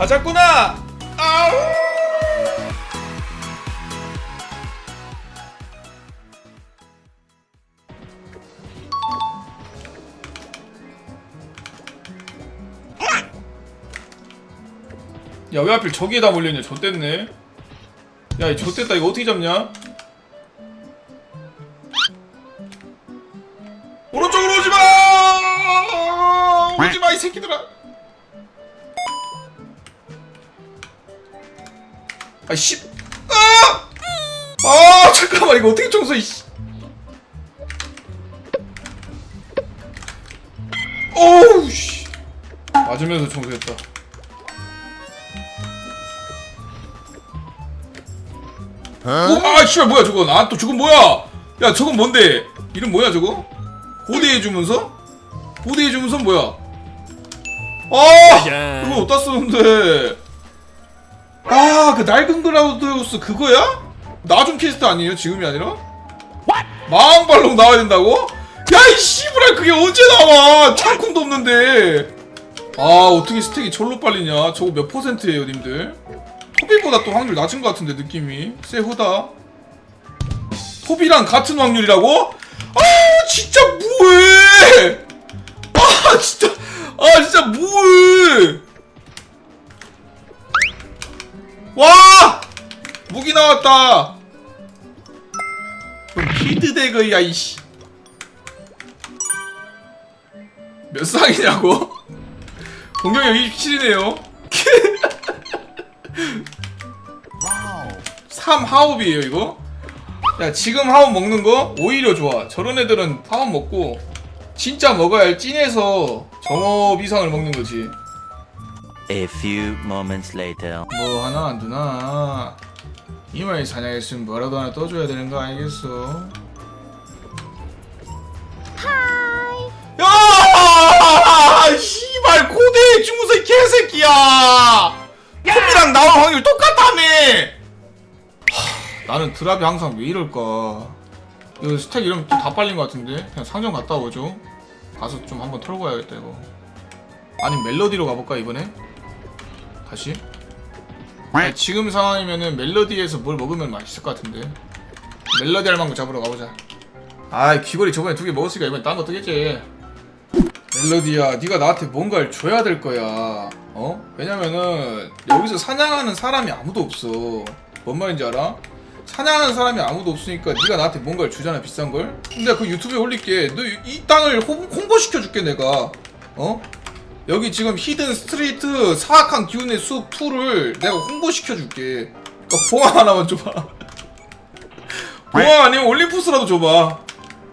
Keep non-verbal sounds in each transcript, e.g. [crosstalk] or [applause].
가자꾸나! 아우! 야 왜 하필 저기에다 몰렸냐 좆됐네. 야이 좆됐다. 이거 어떻게 잡냐 아 씨 아! 아 잠깐만 이거 어떻게 청소해 이씨 어우 씨 맞으면서 청소했다 오, 아, 씨발, 뭐야, 저건. 아, 또 저건 뭐야? 야, 저건 뭔데? 이름 뭐야, 저거? 고대의 주문서? 고대의 주문서 뭐야? 아! 이거 어디다 쓰는데? 아, 그 낡은 그라우드우스 그거야? 나중 퀘스트 아니에요? 지금이 아니라? 마왕발롱 나와야 된다고? 야, 이 씨부랄, 그게 언제 나와? 창쿵도 없는데. 아, 어떻게 스택이 절로 빨리냐? 저거 몇 퍼센트예요, 님들? 토비보다 또 확률 낮은 것 같은데 느낌이 세후다 토비랑 같은 확률이라고? 아 진짜 뭐해 아 진짜 아 진짜 뭐해 와! 무기 나왔다. 그럼 필드대그야 이씨. 몇 쌍이냐고? 공격력 27이네요. 3 하옵이에요 이거? 야 지금 하옵 먹는 거 오히려 좋아. 저런 애들은 하옵 먹고 진짜 먹어야 할 찐에서 정업 이상을 먹는 거지 A few moments later. 뭐 하나 안 두나. 이마에 사냥했으면 뭐라도 하나 떠줘야 되는 거 알겠어? 야! 씨발 고대 중무서 이 개새끼야! 톱이랑 나올 확률 똑같다며! 하, 나는 드랍이 항상 왜 이럴까? 이거 스택 이러면 또 다 빨린 것 같은데? 그냥 상점 갔다 오죠. 가서 좀 한번 털고 와야겠다 이거. 아니 멜로디로 가볼까 이번에 다시? 아니, 지금 상황이면은 멜로디에서 뭘 먹으면 맛있을 것 같은데. 멜로디 할망구 잡으러 가보자. 아이 귀걸이 저번에 두 개 먹었으니까 이번엔 딴거 뜨겠지. 멜로디야 네가 나한테 뭔가를 줘야 될 거야. 어? 왜냐면은 여기서 사냥하는 사람이 아무도 없어. 뭔 말인지 알아? 사냥하는 사람이 아무도 없으니까 네가 나한테 뭔가를 주잖아 비싼 걸. 근데 그 유튜브에 올릴게. 너 이 땅을 홍, 홍보시켜줄게 내가. 어? 여기 지금 히든 스트리트 사악한 기운의 숲 2를 내가 홍보시켜줄게. 그러니까 봉황 하나만 줘봐. [laughs] 봉황 아니면 올림푸스라도 줘봐.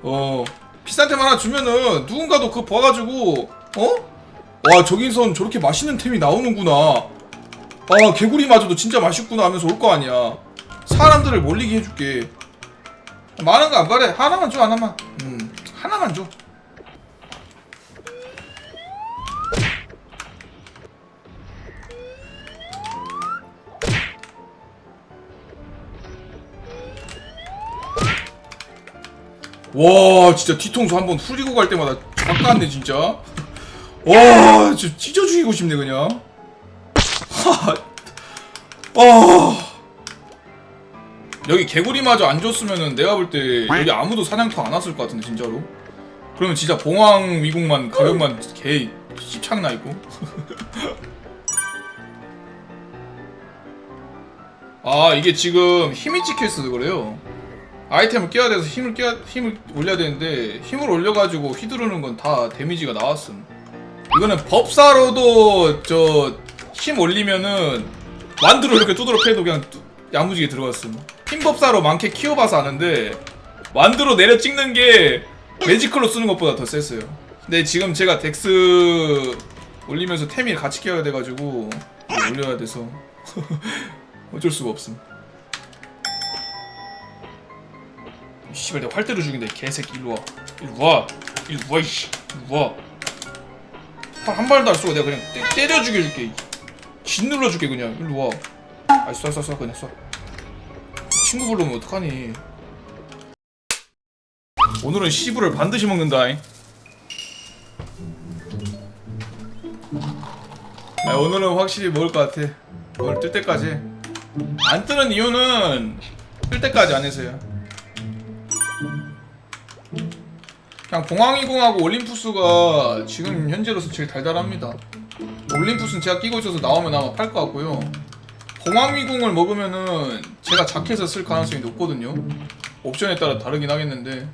어. 비싼 템 하나 주면은 누군가도 그거 봐가지고 어? 와 저긴선 저렇게 맛있는 템이 나오는구나. 아 개구리마저도 진짜 맛있구나 하면서 올 거 아니야. 사람들을 몰리게 해줄게. 많은 거 안 바래. 하나만 줘 하나만. 음 하나만 줘 와 진짜 뒤통수 한번 후리고 갈 때마다 작가네 진짜. 와 진짜 찢어 죽이고 싶네 그냥. 하, 아 여기 개구리마저 안 줬으면은 내가 볼 때 여기 아무도 사냥터 안 왔을 것 같은데 진짜로. 그러면 진짜 봉황 미국만 가격만 개 씹창나 있고. [laughs] 아 이게 지금 힘이 찍혀있어서 그래요 아이템을 끼워야 돼서 힘을 끼워, 힘을 올려야 되는데 힘을 올려가지고 휘두르는 건 다 데미지가 나왔음. 이거는 법사로도 저 힘 올리면은 완두로 이렇게 두드러 패도 그냥 뚜- 야무지게 들어갔음. 힘 법사로 많게 키워봐서 아는데 완두로 내려 찍는 게 매지컬로 쓰는 것보다 더 셌어요. 근데 지금 제가 덱스 올리면서 템이 같이 끼워야 돼가지고 올려야 돼서 [laughs] 어쩔 수가 없음 씨발 내가 활대로 죽인다 이 개새끼 일로 와. 일로 와. 일로 와 이씨. 일로 와 한 발도 안 쏘고 내가 그냥 때, 죽여줄게 이. 짓눌러 줄게 그냥. 일로 와. 아이 쏴쏴 쏴 그냥 쏴 친구 불러면 어떡하니? 오늘은 시부를 반드시 먹는다 아, 오늘은 확실히 먹을 것 같아. 오늘 뜰 때까지. 안 뜨는 이유는 뜰 때까지 안 해서요. 그냥 봉황이궁하고 올림푸스가 지금 현재로서 제일 달달합니다. 올림푸스는 제가 끼고 있어서 나오면 아마 팔 것 같고요. 봉황미궁을 먹으면은 제가 자켓을 쓸 가능성이 높거든요. 옵션에 따라 다르긴 하겠는데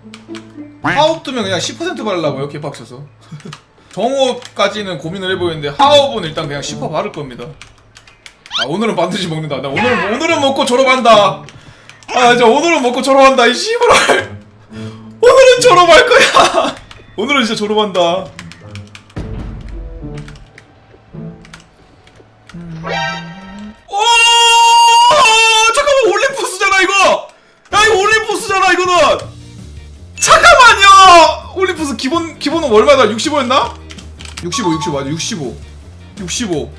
하업 뜨면 그냥 10% 바르려고요 개빡쳐서 [laughs] 정호까지는 고민을 해보였는데 하업은 일단 그냥 10% 바를 겁니다 아 오늘은 반드시 먹는다 나 오늘, 오늘은 먹고 졸업한다 아 진짜 오늘은 먹고 졸업한다 이 씨발 오늘은 졸업할 거야. [laughs] 오늘은 진짜 졸업한다. 오! 잠깐만 올림푸스잖아 이거! 야 이거 올림푸스잖아 이거는! 잠깐만요! 올림푸스 기본 기본은 얼마다? 65였나? 65 65 맞아 65 65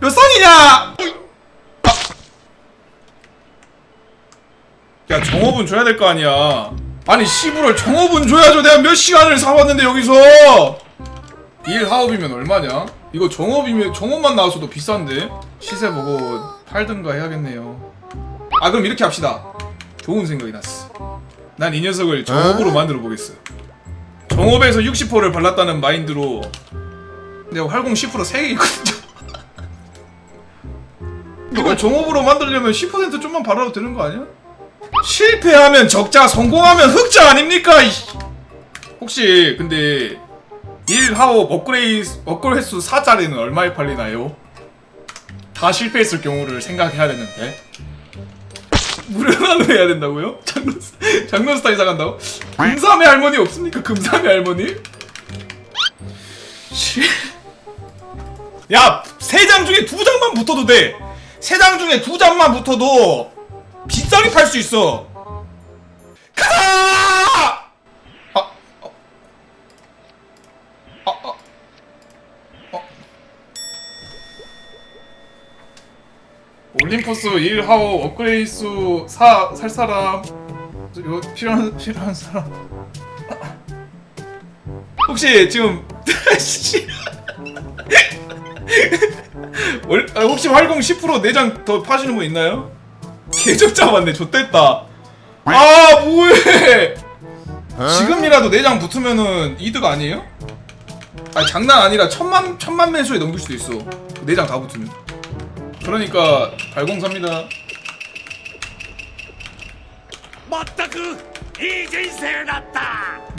몇 성이냐? 아. 야 정업은 줘야 될 거 아니야 아니 시부를 정업은 줘야죠. 내가 몇 시간을 사봤는데 여기서? 1 하업이면 얼마냐? 이거 정업이면 정업만 나왔어도 비싼데? 시세 보고 팔든가 해야겠네요. 아 그럼 이렇게 합시다. 좋은 생각이 났어. 난 이 녀석을 정업으로 만들어 보겠어. 정업에서 60%를 발랐다는 마인드로. 내가 활공 10% 3개 있거든요. 이걸 정업으로 만들려면 10% 좀만 발라도 되는 거 아니야? 실패하면 적자 성공하면 흑자 아닙니까? 이- 혹시 근데 1 하업 업그레이드 업그레이드 횟수 4짜리는 얼마에 팔리나요? 다 실패했을 경우를 생각해야 되는데 무료난로 해야 된다고요? 장로 장로스타 이사 간다고? 금삼의 할머니 없습니까? 금삼의 할머니? 씨. 야, 세 장 중에 두 장만 붙어도 돼. 세 장 중에 두 장만 붙어도 비싸게 팔 수 있어. 가자! 아, 어. 아, 아. 어. 올림포스 1 하오 업그레이드 4 살 사람 이거 필요한 필요한 사람 혹시 지금 [laughs] 아, 혹시 활공 10% 내장 더 파시는 분 있나요? 개적 잡았네. 좆됐다. 아, 아 뭐해? 어? 지금이라도 내장 붙으면은 이득 아니에요? 아 장난 아니라 천만 천만 매수에 넘길 수도 있어. 내장 다 붙으면. 그러니까 달공사입니다. 맞다 그이 인생 났다.